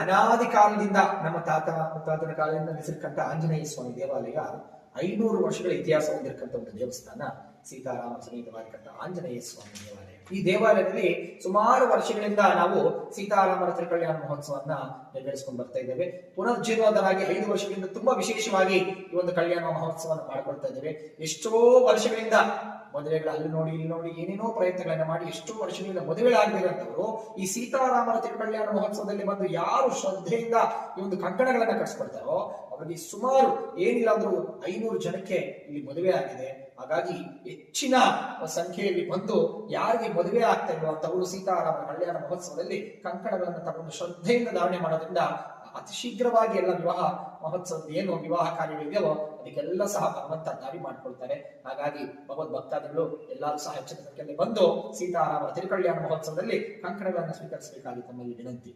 ಅನಾದಿ ಕಾಲದಿಂದ ನಮ್ಮ ತಾತ ಮುತ್ತಾತನ ಕಾಲದಿಂದ ನೆಲೆಸಿರ್ತಕ್ಕಂಥ ಆಂಜನೇಯ ಸ್ವಾಮಿ ದೇವಾಲಯ ಐನೂರು ವರ್ಷಗಳ ಇತಿಹಾಸ ಹೊಂದಿರತಕ್ಕಂಥ ಒಂದು ದೇವಸ್ಥಾನ ಸೀತಾರಾಮ ಸಮೇತವಾಗಿರ್ತಕ್ಕಂಥ ಆಂಜನೇಯ ಸ್ವಾಮಿ ದೇವಾಲಯ. ಈ ದೇವಾಲಯದಲ್ಲಿ ಸುಮಾರು ವರ್ಷಗಳಿಂದ ನಾವು ಸೀತಾರಾಮರ ತ್ರಿಕಲ್ಯಾಣ ಮಹೋತ್ಸವವನ್ನ ನೆರವೇರಿಸಿಕೊಂಡು ಬರ್ತಾ ಇದ್ದೇವೆ. ಪುನರ್ಜೀವನದಾಗಿ ಐದು ವರ್ಷಗಳಿಂದ ತುಂಬಾ ವಿಶೇಷವಾಗಿ ಈ ಒಂದು ಕಲ್ಯಾಣ ಮಹೋತ್ಸವವನ್ನು ಮಾಡ್ಕೊಳ್ತಾ ಇದ್ದೇವೆ. ಎಷ್ಟೋ ವರ್ಷಗಳಿಂದ ಮದುವೆಗಳು ಅಲ್ಲಿ ನೋಡಿ, ಇಲ್ಲಿ ನೋಡಿ ಏನೇನೋ ಪ್ರಯತ್ನಗಳನ್ನ ಮಾಡಿ ಎಷ್ಟೋ ವರ್ಷಗಳಿಂದ ಮದುವೆಗಳಾಗಬೇಕಂತವರು ಈ ಸೀತಾರಾಮರ ತಿರುಕಲ್ಯಾಣ ಮಹೋತ್ಸವದಲ್ಲಿ ಬಂದು ಯಾರು ಶ್ರದ್ಧೆಯಿಂದ ಈ ಒಂದು ಕಂಕಣಗಳನ್ನ ಕಟ್ಸ್ಕೊಳ್ತಾರೋ, ಅವರಿಗೆ ಸುಮಾರು ಏನಿಲ್ಲ ಅಂದ್ರೂ ಐನೂರು ಜನಕ್ಕೆ ಇಲ್ಲಿ ಮದುವೆ ಆಗಿದೆ. ಹಾಗಾಗಿ ಹೆಚ್ಚಿನ ಸಂಖ್ಯೆಯಲ್ಲಿ ಬಂದು ಯಾರಿಗೆ ಮದುವೆ ಆಗ್ತಾ ಇಲ್ವೋ ಅಂತವರು ಸೀತಾರಾಮರ ಕಲ್ಯಾಣ ಮಹೋತ್ಸವದಲ್ಲಿ ಕಂಕಣಗಳನ್ನು ತಗೊಂಡು ಶ್ರದ್ಧೆಯಿಂದ ಧಾರಣೆ ಮಾಡೋದ್ರಿಂದ ಅತಿ ಶೀಘ್ರವಾಗಿ ಎಲ್ಲ ವಿವಾಹ ಮಹೋತ್ಸವದ ಏನು, ವಿವಾಹ ಕಾರ್ಯಗಳಿದೆಯೋ ಅದಕ್ಕೆಲ್ಲ ಸಹ ಭಗವಂತ ದಾರಿ ಮಾಡ್ಕೊಳ್ತಾರೆ. ಹಾಗಾಗಿ ಭಗವದ್ ಭಕ್ತಾದಿಗಳು ಎಲ್ಲರೂ ಸಹ ಹೆಚ್ಚಿನ ಬಂದು ಸೀತಾರಾಮ ತಿರುಕಲ್ಯಾಣ ಮಹೋತ್ಸವದಲ್ಲಿ ಕಂಕಣಗಳನ್ನು ಸ್ವೀಕರಿಸಬೇಕಾಗಿ ತಮ್ಮಲ್ಲಿ ವಿನಂತಿ.